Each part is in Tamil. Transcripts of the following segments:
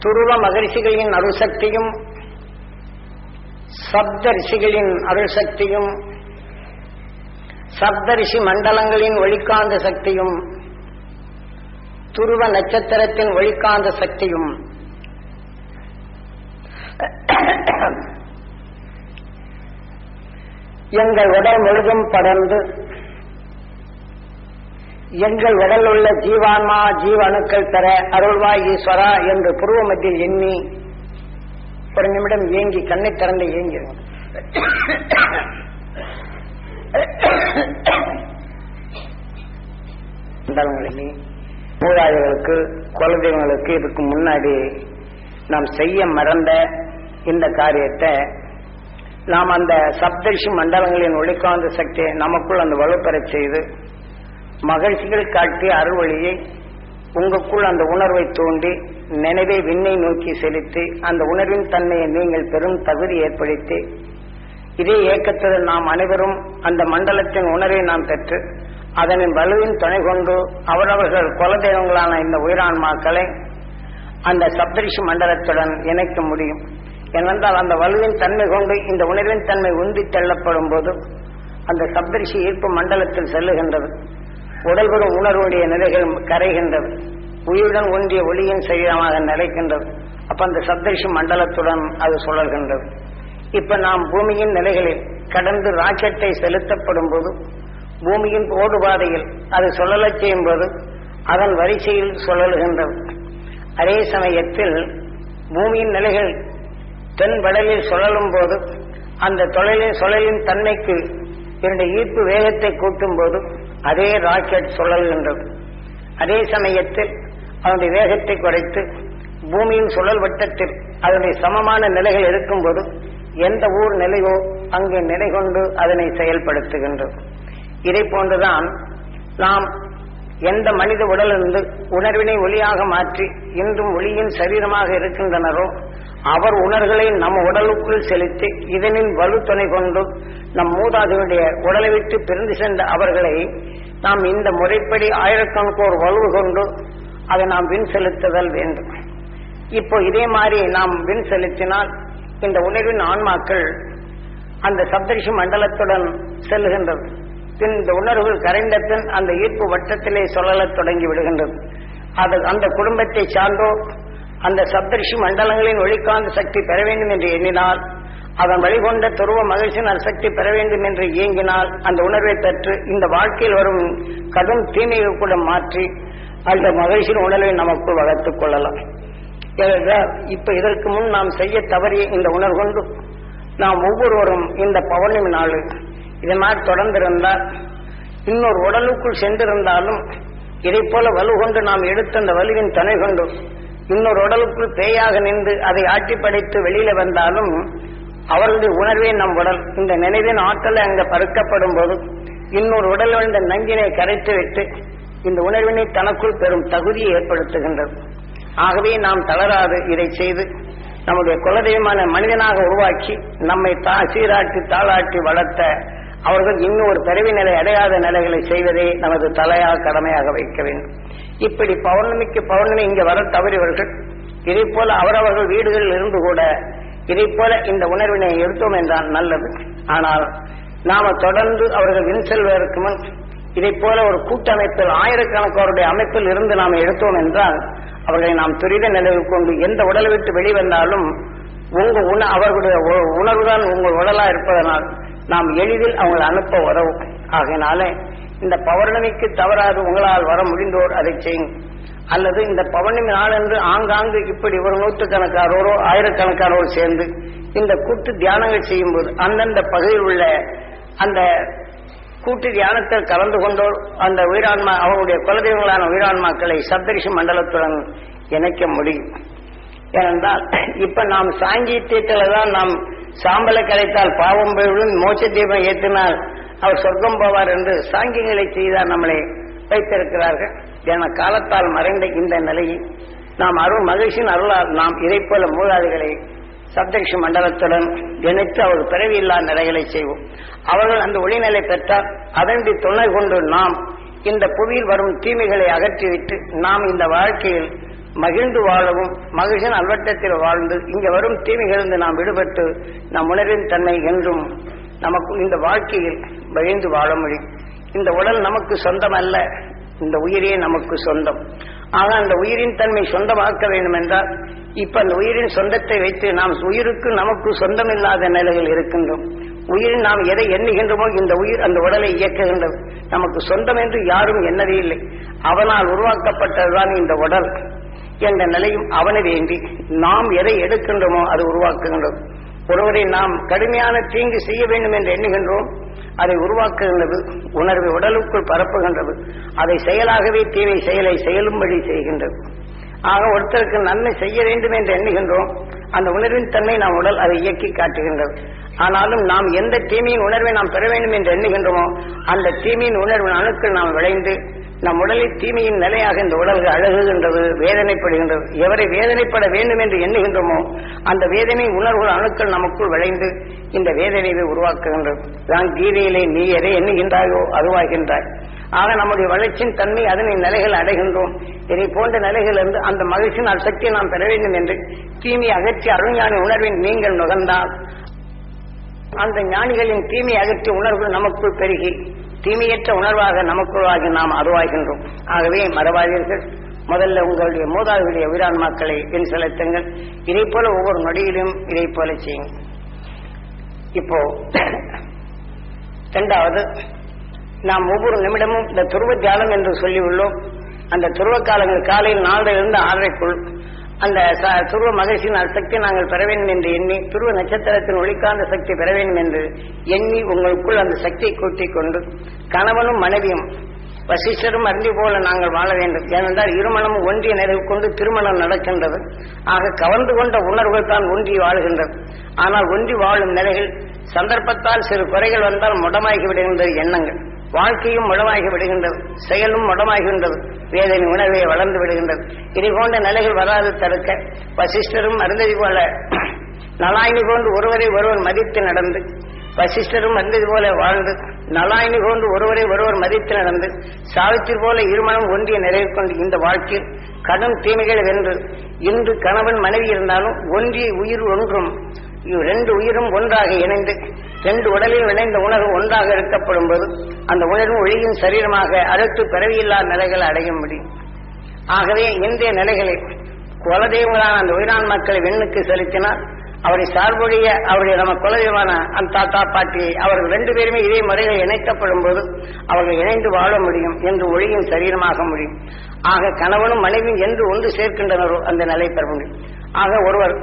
துருவ மகரிஷிகளின் அருள் சக்தியும் சப்த ரிஷிகளின் அருள் சக்தியும் சப்தரிஷி மண்டலங்களின் ஒளிக்காந்த சக்தியும் துருவ நட்சத்திரத்தின் ஒளிக்காந்த சக்தியும் எங்கள் உடல் முழுதும் படர்ந்து எங்கள் உடல் உள்ள ஜீவான்மா ஜீவணுக்கள் பெற அருள்வாய் ஈஸ்வரா என்று புருவ மத்தியில் எண்ணி ஒரு நிமிடம் ஏங்கி கண்ணை திறந்து ஏங்கிடும் மூதாதிகளுக்கு குலதெய்வங்களுக்கு இதுக்கு முன்னாடி நாம் செய்ய மறந்த இந்த காரியத்தை நாம் அந்த சப்தரிஷி மண்டலங்களின் ஒளிக்காந்த சக்தியை நமக்குள் அந்த வலுப்பெறச் செய்து மகிழ்ச்சிகள் காட்டிய அருள்வழியை உங்களுக்குள் அந்த உணர்வை தூண்டி நினைவை விண்ணை நோக்கி செலுத்தி அந்த உணர்வின் தன்மையை நீங்கள் பெரும் தகுதி ஏற்படுத்தி இதே இயக்கத்தில் நாம் அனைவரும் அந்த மண்டலத்தின் உணர்வை நாம் பெற்று அதனின் வலுவின் துணை கொண்டு அவரவர்கள் குலதெய்வங்களான இந்த உயிரான்மாக்களை அந்த சப்தரிஷி மண்டலத்துடன் இணைக்க முடியும். ஏனென்றால் அந்த வலுவின் தன்மை கொண்டு இந்த உணர்வின் தன்மை உந்தி தள்ளப்படும் போது அந்த சப்தரிஷி ஈர்ப்பு மண்டலத்தில் செல்லுகின்றது. உடல் உணர்வுடைய நிலைகள் கரைகின்றது. உயிருடன் ஒன்றிய ஒளியின் சரீரமாக நிலைக்கின்றது. அப்ப அந்த சப்தரிஷி மண்டலத்துடன் அது சுழல்கின்றது. இப்ப நாம் பூமியின் நிலைகளில் கடந்து ராக்கெட்டை செலுத்தப்படும் போது பூமியின் ஓடுபாதையில் அது சுழலச் செய்யும் போது அதன் வரிசையில் சுழலுகின்றது. அதே சமயத்தில் பூமியின் நிலைகள் தென் வடலில் சுழலும் போது அந்த தொழிலின் சுழலின் தன்மைக்கு இரண்டு ஈர்ப்பு வேகத்தை கூட்டும் போது அதே ராக்கெட் சுழல்கின்றது அதே சமயத்தில் அதனுடைய வேகத்தை குறைத்து பூமியின் சுழல் வட்டத்தில் அதனுடைய சமமான நிலைகள் இருக்கும்போது எந்த ஊர் நிலையோ அங்கே நிலை கொண்டு அதனை செயல்படுத்துகின்றது. இதை போன்றுதான் நாம் எந்த மனித உடலிருந்து உணர்வினை ஒளியாக மாற்றி இன்றும் ஒளியின் சரீரமாக இருக்கின்றனரோ அவர் உணர்களை நம் உடலுக்குள் செலுத்தி இதனின் வலு துணை கொண்டு நம் மூதாதையுடைய உடலை விட்டு பிரிந்து சென்ற அவர்களை நாம் இந்த முறைப்படி ஆயிரக்கணக்கோர் வலு கொண்டு அதை நாம் வின் செலுத்துதல் வேண்டும். இப்போ இதே மாதிரி நாம் வின் செலுத்தினால் இந்த உணர்வின் ஆன்மாக்கள் அந்த சப்தரிஷி மண்டலத்துடன் செல்லுகின்றது. பின் இந்த உணர்வுகள் கரைந்த பின் அந்த ஈர்ப்பு வட்டத்திலே சொல்லலத் தொடங்கி விடுகின்றது. அது அந்த குடும்பத்தை சார்ந்தோ அந்த சப்தரிஷி மண்டலங்களின் ஒளிக்காந்த சக்தி பெற வேண்டும் என்று எண்ணினால் அதன் வழிகொண்ட துருவ மகிழ்ச்சியின் சக்தி பெற வேண்டும் என்று இயங்கினால் அந்த உணர்வை பெற்று இந்த வாழ்க்கையில் வரும் கடும் தீமையை கூட மாற்றி அந்த மகிழ்ச்சியின் உணர்வை நமக்குள் வளர்த்துக் கொள்ளலாம். இப்ப இதற்கு முன் நாம் செய்ய தவறிய இந்த உணர்வு கொண்டு நாம் ஒவ்வொருவரும் இந்த பௌர்ணமி நாள் இதை மாதிரி தொடர்ந்திருந்தால் இன்னொரு உடலுக்குள் சென்றிருந்தாலும் இதை போல வலு கொண்டு நாம் எடுத்த அந்த வலுவின் துணை கொண்டு இன்னொரு உடலுக்குள் பேயாக நின்று அதை ஆட்டி படைத்து வெளியில வந்தாலும் அவர்களுடைய உணர்வே நம் உடல். இந்த நினைவின் ஆற்றலை அங்க பறக்கப்படும் போது இன்னொரு உடல் இந்த நஞ்சினை கரைத்து விட்டு இந்த உணர்வினை தனக்குள் பெறும் தகுதியை ஏற்படுத்துகின்றது. ஆகவே நாம் தளராது இதை செய்து நம்முடைய குலதெய்வமான மனிதனாக உருவாக்கி நம்மை தா சீராட்டி தாளாட்டி வளர்த்த அவர்கள் இன்னும் ஒரு பிறவி நிலை அடையாத நிலைகளை செய்வதே நமது தலையாக கடமையாக வைக்க வேண்டும். இப்படி பௌர்ணமிக்கு பௌர்ணமி இங்கே வர தவறியவர்கள் இதை போல அவரவர்கள் வீடுகளில் இருந்து கூட இதை போல இந்த உணர்வினை எடுத்தோம் என்றால் நல்லது. ஆனால் நாம தொடர்ந்து அவர்கள் வின் செல்வதற்கு முன் இதை போல ஒரு கூட்டமைப்பில் ஆயிரக்கணக்காருடைய அமைப்பில் இருந்து நாம் எடுத்தோம் என்றால் அவர்களை நாம் துரித நிலையில் கொண்டு எந்த உடலை விட்டு வெளிவந்தாலும் உங்க உண அவர்களுடைய உ- உணர்வுதான் உங்கள் உடலா இருப்பதனால் நாம் எளிதில் அவங்களை அனுப்ப உதவும். ஆகையினால இந்த பௌர்ணமிக்கு தவறாது உங்களால் வர முடிந்தோர் அதை செய்யும் அல்லது இந்த பௌர்ணமி நாளன்று ஆங்காங்கு இப்படி ஒரு நூற்றுக்கணக்கானோரோ ஆயிரக்கணக்காரோர் சேர்ந்து இந்த கூட்டு தியானங்கள் செய்யும்போது அந்தந்த பகுதியில் உள்ள அந்த கூட்டு தியானத்தில் கலந்து கொண்டோர் அந்த உயிரான்மா அவருடைய குலதெய்வங்களான உயிரான்மாக்களை சப்தரிஷி மண்டலத்துடன் இணைக்க முடியும். ஏனென்றால் இப்ப நாம் சாங்கியத்தியத்துல தான் நாம் சாம்பலை கரைத்தால் பாவம் போய்விடும் மோட்ச தீபம் ஏற்றினால் அவர் சொர்க்கம் போவார் என்று சாங்கியங்களை செய்தார் நம்மளை வைத்திருக்கிறார்கள். என காலத்தால் மறைந்த இந்த நிலையில் நாம் அருள் மகிழ்ச்சியின் அருளால் நாம் இதை போல மூதாதிகளை சப்தக்ஷ மண்டலத்துடன் இணைத்து அவர் பிறவியில்லா நிலைகளை செய்வோம். அவர்கள் அந்த ஒளிநிலை பெற்றால் அதன்படி துணை கொண்டு நாம் இந்த புவியில் வரும் தீமைகளை அகற்றிவிட்டு நாம் இந்த வாழ்க்கையில் மகிழ்ந்து வாழவும் மகிழ்ச்சியின் அல்வட்டத்தில் வாழ்ந்து இங்க வரும் தீமைகளிலிருந்து நாம் விடுபட்டு நம் உணர்வின் தன்மை என்றும் நமக்கு இந்த வாழ்க்கையில் மகிழ்ந்து வாழ முடியும். இந்த உடல் நமக்கு சொந்தம் அல்ல இந்த உயிரே நமக்கு சொந்தம். ஆக அந்த உயிரின் தன்மை சொந்தமாக்க வேண்டும் என்றால் இப்ப அந்த உயிரின் சொந்தத்தை வைத்து நாம் உயிருக்கு நமக்கு சொந்தமில்லாத நிலையில் இருக்கின்றோம். உயிரில் நாம் எதை எண்ணுகின்றோமோ இந்த உயிர் அந்த உடலை இயக்குகின்றது. நமக்கு சொந்தம் என்று யாரும் எண்ணவே இல்லை. அவனால் உருவாக்கப்பட்டதுதான் இந்த உடல். என்ற நிலையும் அவனை வேண்டி நாம் எதை எடுக்கின்றோமோ அது உருவாக்குகின்றோம். ஒருவரை நாம் கடுமையான தீங்கு செய்ய வேண்டும் என்று எண்ணுகின்றோம். அதை உருவாக்குகின்றது உணர்வு உடலுக்குள் பரப்புகின்றது. அதை செயலாகவே தீமை செயலை செயலும்படி செய்கின்றது. ஆக ஒருத்தருக்கு நன்மை செய்ய வேண்டும் என்று எண்ணுகின்றோம். அந்த உணர்வின் தன்மை நாம் உடல் அதை இயக்கி காட்டுகின்றது. ஆனாலும் நாம் எந்த தீமையின் உணர்வை நாம் பெற வேண்டும் என்று எண்ணுகின்றோமோ அந்த தீமையின் உணர்வின் அணுக்கள் நாம் விளைந்து நம் உடலில் தீமையின் நிலையாக இந்த உடலுக்கு அழகுகின்றது வேதனைப்படுகின்றது. எவரை வேதனைப்பட வேண்டும் என்று எண்ணுகின்றோமோ அந்த வேதனை உணர்வுகள் அணுக்கள் நமக்குள் விளைந்து இந்த வேதனையை உருவாக்குகின்றது. தான் கீதையிலே நீ எதை எண்ணுகின்றாயோ அதுவாகின்றாய். ஆக நம்முடைய வளர்ச்சியின் தன்மை அதனை நிலைகள் அடைகின்றோம். இதை போன்ற நிலைகளிலிருந்து அந்த மகிழ்ச்சியின் அசக்தியை நாம் பெற வேண்டும் என்று தீமை அகற்றி அருண்ஞானி உணர்வின் நீங்கள் நுகர்ந்தால் அந்த ஞானிகளின் தீமை அகற்றிய உணர்வு நமக்குள் பெருகி தீமையற்ற உணர்வாக நமக்குள்ளாகி நாம் அருவாகின்றோம் ஆகவே மரபாதீர்கள் முதல்ல உங்களுடைய மூதாதையுடைய உயிரான்மாக்களை என் செலுத்துங்கள். இதை போல ஒவ்வொரு நொடியிலும் இதை போல செய்யுங்க இப்போ இரண்டாவது நாம் ஒவ்வொரு நிமிடமும் இந்த துருவ தியானம் என்று சொல்லியுள்ளோம். அந்த துருவ காலங்கள் காலையில் நாலிலிருந்து ஆறரைக்குள் அந்த ச- துருவ மகிழ்ச்சியின் சக்தி நாங்கள் பெற வேண்டும் என்று எண்ணி துருவ நட்சத்திரத்தின் ஒளிக்காந்த சக்தி பெற வேண்டும் என்று எண்ணி உங்களுக்குள் அந்த சக்தியை கூட்டிக் கொண்டு கணவனும் மனைவியும் வசிஷ்டரும் அருந்தி போல நாங்கள் வாழ வேண்டும். ஏனென்றால் இருமணமும் ஒன்றிய நிறைவு கொண்டு திருமணம் நடக்கின்றது. ஆக கவர்ந்து கொண்ட உணர்வுகள் தான் ஒன்றி வாழ்கின்றது. ஆனால் ஒன்றி வாழும் நிலைகள் சந்தர்ப்பத்தால் சிறு குறைகள் வந்தால் முடமாகிவிடுகின்றது எண்ணங்கள். வாழ்க்கையும் முடமாகி விடுகின்றது. செயலும் முடமாகின்றது. வேதனை உணர்வை வளர்ந்து விடுகின்றது. இது போன்ற நிலைகள் வராது தடுக்க வசிஷ்டரும் அருந்ததி போல நலாயினி போன்று ஒருவரை ஒருவர் மதித்து நடந்து வசிஷ்டரும் அருந்ததி போல வாழ்ந்து நலாயினி போன்று ஒருவரை ஒருவர் மதித்து நடந்து சாவித்திரி போல இருமணம் ஒன்றிய நிறைவு கொண்டு இந்த வாழ்க்கையில் கடும் தீமைகள் வென்று இன்று கணவன் மனைவி இருந்தாலும் ஒன்றிய உயிர் ஒன்றும் ரெண்டு உயிரும் ஒன்றாக இணைந்து ரெண்டு உடலில் இணைந்த உணர்வு ஒன்றாக இருக்கப்படும் போது அந்த உணர்வு ஒளியின் சரீரமாக அடுத்து பிறவியில்லா நிலைகளை அடைய முடியும் ஆகவே இந்திய நிலைகளை குலதெய்வங்களான அந்த உயிரான் மக்களை விண்ணுக்கு செலுத்தினால் அவரை சார்புடைய அவருடைய நம்ம குலதெய்வமான அந்த தாத்தா பாட்டி அவர்கள் ரெண்டு பேருமே இதே முறையில் இணைக்கப்படும் போது அவர்கள் இணைந்து வாழ முடியும் என்று ஒளியும் சரீரமாக முடியும். ஆக கணவனும் மனைவியும் என்று ஒன்று சேர்க்கின்றனரோ அந்த நிலை பெற முடியும். ஆக ஒருவர்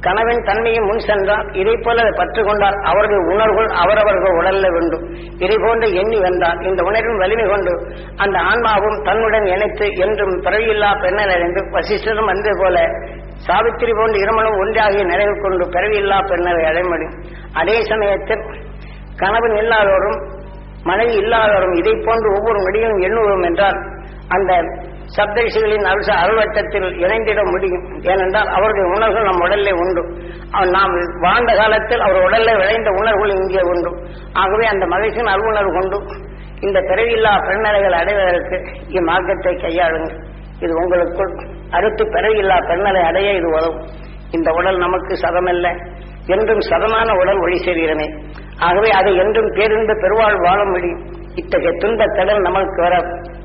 கனவின் தன்மையும் முன் சென்றால் இதை போல அதை பற்று கொண்டால் அவர்கள் உணர்வுகள் அவரவர்கள் உடல்ல வேண்டும். இதை போன்று எண்ணி வந்தால் இந்த உணர்வும் வலிமை கொண்டு அந்த ஆன்மாவும் தன்னுடன் இணைத்து என்றும் பிறவியில்லா பெண்ணை அடைந்து வசிஷ்டரும் வந்தது போல சாவித்திரி போன்ற இருமனும் ஒன்றாகிய நிறைவு கொண்டு பிறவியில்லா பெண்ணரை அடைய முடியும் அதே சமயத்தில் கணவன் இல்லாதோரும் மனைவி இல்லாதவரும் இதை போன்று ஒவ்வொரு நொடியும் எண்ணுவோம் என்றால் அந்த சப்தரிஷிகளின் அருச அருவட்டத்தில் இணைந்திட முடியும். ஏனென்றால் அவருடைய உணர்வுகள் நம் உடலிலே உண்டு. நாம் வாழ்ந்த காலத்தில் அவர் உடலில் விளைந்த உணர்வுகள் இங்கே உண்டு. ஆகவே அந்த மகிழ்ச்சியின் அருவுணர்வு கொண்டு இந்த பிறவியில்லா பெருநிலைகள் அடைவதற்கு இம்மார்க்கத்தை கையாளுங்கள். இது உங்களுக்குள் அறுத்து பிறவியில்லா பெருநிலை அடைய இது உதவும். இந்த உடல் நமக்கு சதமல்ல. என்றும் சதமான உடல் ஒளி சரீரமே ஆகவே அதை என்றும் பேருந்து பெருவாழ் வாழ முடியும். இத்தகைய துன்பக்கடல் நமக்கு வர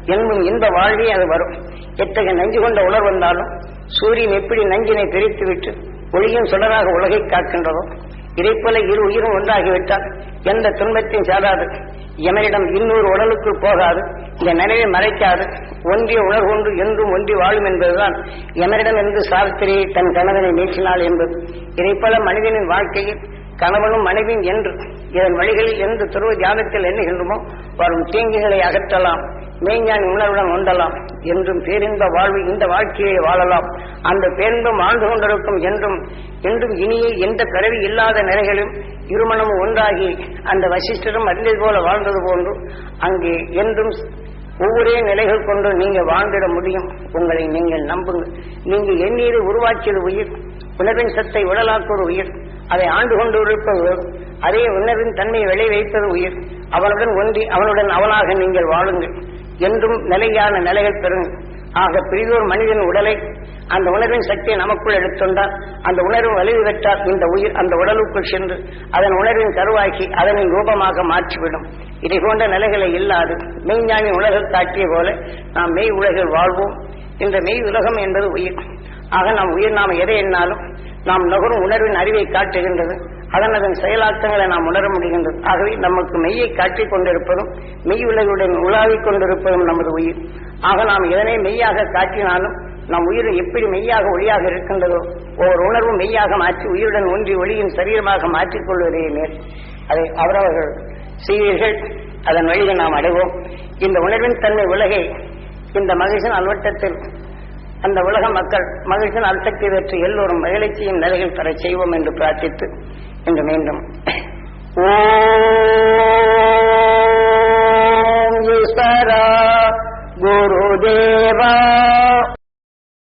என்பும் இன்ப வாழ்வே அது வரும். எத்தகைய நஞ்சு கொண்ட உணர் வந்தாலும் சூரியன் எப்படி நஞ்சினை பிரித்துவிட்டு ஒளியும் சுடராக உலகை காக்கின்றதோ? இதைப்போல இரு உயிரும் ஒன்றாகிவிட்டால் எந்த துன்பத்தையும் சாடாது எமனிடம் இன்னொரு உடலுக்குள் போகாது. இந்த நினைவை மறைக்காது. ஒன்றிய உணர்வு ஒன்று என்றும் ஒன்றி வாழும் என்பதுதான் எமரிடம் என்று சாவித்திரியை தன் கணவனை நீக்கினாள் என்பது. இதைப்போல மனிதனின் வாழ்க்கையில் கணவனும் மனைவியும் என்று இதன் வழிகளில் எந்த துருவ ஜாதத்தில் எண்ணுகின்றமோ வரும் தீங்குகளை அகற்றலாம் மெய்ஞானி உணர்வுடன் உண்டலாம் என்றும் பேரின்ப வாழ்வு இந்த வாழ்க்கையை வாழலாம். அந்த பேரின்பம் வாழ்ந்து கொண்டிருக்கும் என்றும் என்றும் இனியே எந்த பிறவி இல்லாத நிலைகளும் இருமணமும் ஒன்றாகி அந்த வசிஷ்டரும் அறிந்தது போல வாழ்ந்தது போன்று அங்கே என்றும் ஒவ்வொரே நிலைகள் கொண்டு நீங்க வாழ்ந்திட முடியும். உங்களை நீங்கள் நம்புங்கள். நீங்க எண்ணீரை உருவாக்கியது உயிர் உணவின் சத்தை உடலாக்குவது உயிர். அதை ஆண்டு கொண்டு அதே உணர்வின் தன்மையை விளை வைப்பது உயிர். அவனுடன் ஒன்றி அவனுடன் அவனாக நீங்கள் வாழுங்கள். என்றும் நிலையான நிலைகள் பெறுங்கள். ஆக பெரிதோர் மனிதன் உடலை அந்த உணர்வின் சக்தியை நமக்குள் எடுத்துண்டால் அந்த உணர்வு வலிவு பெற்றால் இந்த உயிர் அந்த உடலுக்குள் சென்று அதன் உணர்வின் கருவாக்கி அதனின் ரூபமாக மாற்றிவிடும். இதை போன்ற நிலைகளை இல்லாது மெய்ஞானி உலகில் காட்டிய போல நாம் மெய் உலகில் வாழ்வோம். இந்த மெய் உலகம் என்பது உயிர். ஆக நாம் உயிர் நாம் எதை எண்ணாலும் நாம் நுகரும் உணர்வின் அறிவை காட்டுகின்றது. அதன் அதன் செயலாக்கங்களை நாம் உணர முடிகின்றது. ஆகவே நமக்கு மெய்யை காட்டிக் கொண்டிருப்பதும் மெய் உலகுடன் உலாவிக் கொண்டிருப்பதும் நமது உயிர். ஆக நாம் எதனை மெய்யாக காட்டினாலும் நம் உயிர் எப்படி மெய்யாக ஒளியாக இருக்கின்றதோ ஒவ்வொரு உணர்வும் மெய்யாக மாற்றி உயிருடன் ஒன்றி ஒளியின் சரீரமாக மாற்றிக் கொள்வதே மேல். அதை அவரவர்கள் செய்வீர்கள். அதன் வழியை நாம் அடைவோம் இந்த உணர்வின் தன்மை உலகை இந்த மகிழ்ச்சியின் அல்வட்டத்தில் அந்த உலக மக்கள் மகிழ்ச்சியின் அல்சக்தி பெற்று எல்லோரும் மகிழ்ச்சியும் நிலையில் பெற செய்வோம் என்று பிரார்த்தித்து இன்று மீண்டும் ஓம் குரு குருதேவா